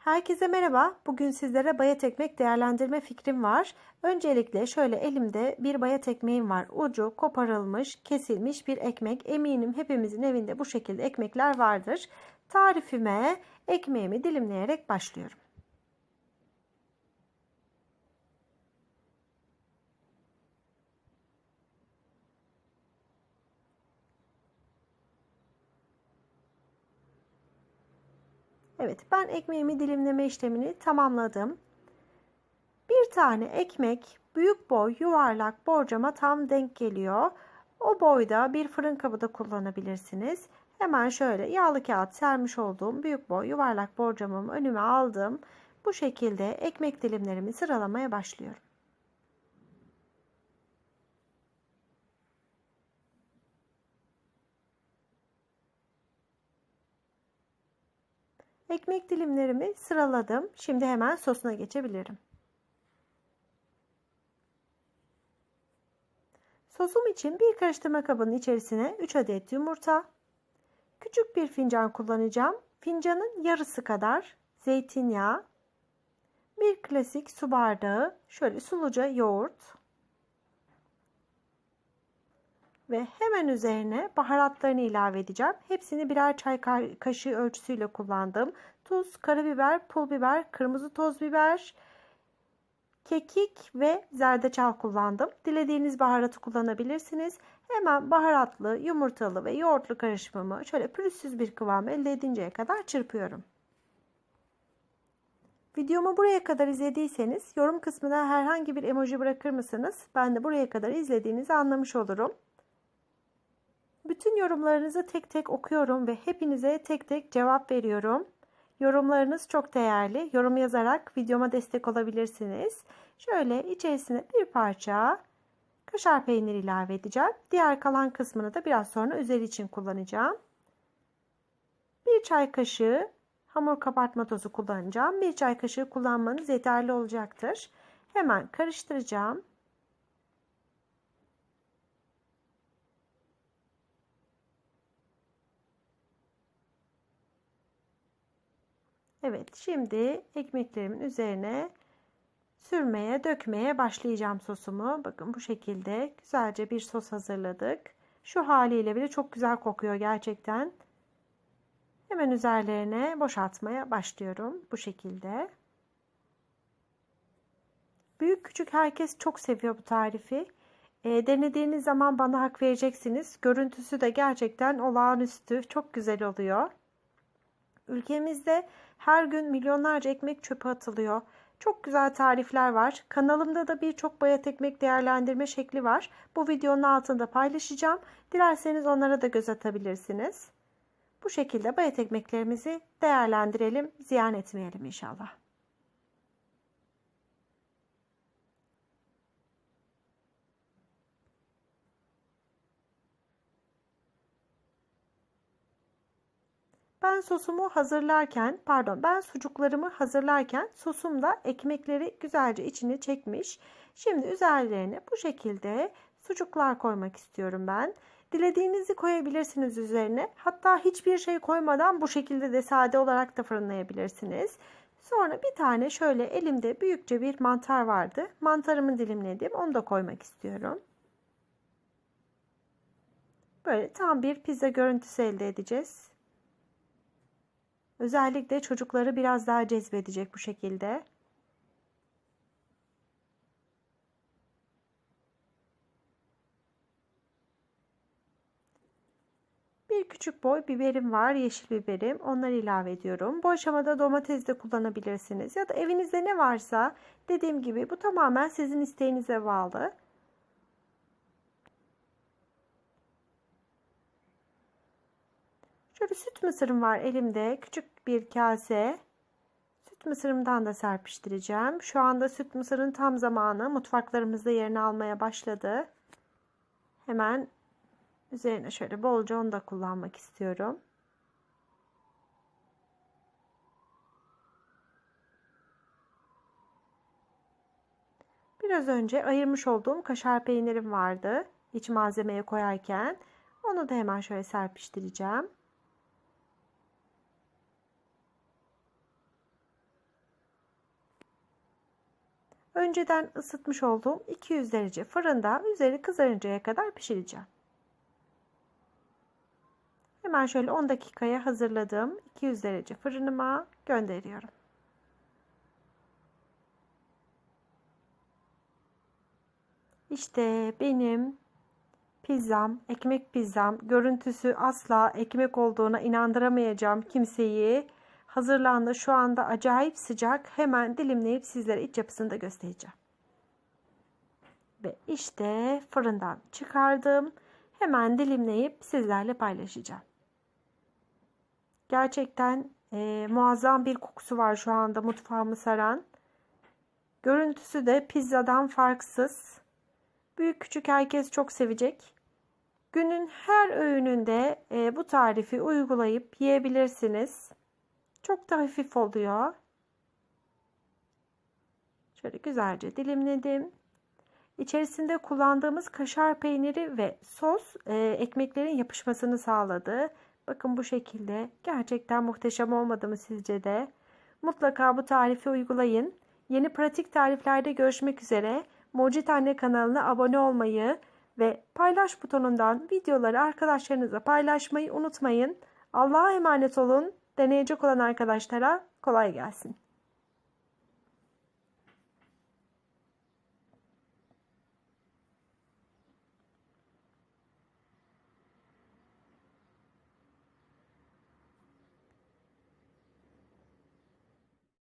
Herkese merhaba. Bugün sizlere bayat ekmek değerlendirme fikrim var. Öncelikle şöyle elimde bir bayat ekmeğim var. Ucu koparılmış, kesilmiş bir ekmek. Eminim hepimizin evinde bu şekilde ekmekler vardır. Tarifime ekmeğimi dilimleyerek başlıyorum. Evet ben ekmeğimi dilimleme işlemini tamamladım. Bir tane ekmek büyük boy yuvarlak borcama tam denk geliyor. O boyda bir fırın kabı da kullanabilirsiniz. Hemen şöyle yağlı kağıt sermiş olduğum büyük boy yuvarlak borcamımı önüme aldım. Bu şekilde ekmek dilimlerimi sıralamaya başlıyorum. Ekmek dilimlerimi sıraladım. Şimdi hemen sosuna geçebilirim. Sosum için bir karıştırma kabının içerisine 3 adet yumurta, küçük bir fincan kullanacağım. Fincanın yarısı kadar zeytinyağı, bir klasik su bardağı şöyle suluca yoğurt, ve hemen üzerine baharatlarını ilave edeceğim. Hepsini birer çay kaşığı ölçüsüyle kullandım. Tuz, karabiber, pul biber, kırmızı toz biber, kekik ve zerdeçal kullandım. Dilediğiniz baharatı kullanabilirsiniz. Hemen baharatlı, yumurtalı ve yoğurtlu karışımımı şöyle pürüzsüz bir kıvam elde edinceye kadar çırpıyorum. Videomu buraya kadar izlediyseniz yorum kısmına herhangi bir emoji bırakır mısınız? Ben de buraya kadar izlediğinizi anlamış olurum. Bütün yorumlarınızı tek tek okuyorum ve hepinize tek tek cevap veriyorum. Yorumlarınız çok değerli. Yorum yazarak videoma destek olabilirsiniz. Şöyle içerisine bir parça kaşar peyniri ilave edeceğim. Diğer kalan kısmını da biraz sonra üzeri için kullanacağım. Bir çay kaşığı hamur kabartma tozu kullanacağım. Bir çay kaşığı kullanmanız yeterli olacaktır. Hemen karıştıracağım. Evet şimdi ekmeklerimin üzerine sürmeye dökmeye başlayacağım sosumu. Bakın bu şekilde güzelce bir sos hazırladık. Şu haliyle bile çok güzel kokuyor gerçekten. Hemen üzerlerine boşaltmaya başlıyorum bu şekilde. Büyük küçük herkes çok seviyor bu tarifi. E, denediğiniz zaman bana hak vereceksiniz. Görüntüsü de gerçekten olağanüstü. Çok güzel oluyor. Ülkemizde her gün milyonlarca ekmek çöpe atılıyor. Çok güzel tarifler var. Kanalımda da birçok bayat ekmek değerlendirme şekli var. Bu videonun altında paylaşacağım. Dilerseniz onlara da göz atabilirsiniz. Bu şekilde bayat ekmeklerimizi değerlendirelim, ziyan etmeyelim inşallah. Ben sosumu hazırlarken, pardon ben sucuklarımı hazırlarken sosum da ekmekleri güzelce içine çekmiş. Şimdi üzerlerine bu şekilde sucuklar koymak istiyorum ben. Dilediğinizi koyabilirsiniz üzerine. Hatta hiçbir şey koymadan bu şekilde de sade olarak da fırınlayabilirsiniz. Sonra bir tane şöyle elimde büyükçe bir mantar vardı. Mantarımı dilimledim. Onu da koymak istiyorum. Böyle tam bir pizza görüntüsü elde edeceğiz. Özellikle çocukları biraz daha cezbedecek bu şekilde. Bir küçük boy biberim var, yeşil biberim. Onları ilave ediyorum. Bu aşamada domates de kullanabilirsiniz. Ya da evinizde ne varsa dediğim gibi bu tamamen sizin isteğinize bağlı. Şöyle süt mısırım var elimde. Küçük bir kase. Süt mısırımdan da serpiştireceğim. Şu anda süt mısırın tam zamanı. Mutfaklarımızda yerini almaya başladı. Hemen üzerine şöyle bolca onu da kullanmak istiyorum. Biraz önce ayırmış olduğum kaşar peynirim vardı. İç malzemeye koyarken. Onu da hemen şöyle serpiştireceğim. Önceden ısıtmış olduğum 200 derece fırında üzeri kızarıncaya kadar pişireceğim. Hemen şöyle 10 dakikaya hazırladığım 200 derece fırınıma gönderiyorum. İşte benim pizzam, ekmek pizzam. Görüntüsü asla ekmek olduğuna inandıramayacağım kimseyi. Hazırlandı. Şu anda acayip sıcak. Hemen dilimleyip sizlere iç yapısını da göstereceğim. Ve işte fırından çıkardım. Hemen dilimleyip sizlerle paylaşacağım. Gerçekten e, muazzam bir kokusu var şu anda mutfağımı saran. Görüntüsü de pizzadan farksız. Büyük küçük herkes çok sevecek. Günün her öğününde e, bu tarifi uygulayıp yiyebilirsiniz. Çok da hafif oluyor. Şöyle güzelce dilimledim. İçerisinde kullandığımız kaşar peyniri ve sos e, ekmeklerin yapışmasını sağladı. Bakın bu şekilde. Gerçekten muhteşem olmadı mı sizce de? Mutlaka bu tarifi uygulayın. Yeni pratik tariflerde görüşmek üzere. Mucit Anne kanalına abone olmayı ve paylaş butonundan videoları arkadaşlarınızla paylaşmayı unutmayın. Allah'a emanet olun. Deneyecek olan arkadaşlara kolay gelsin.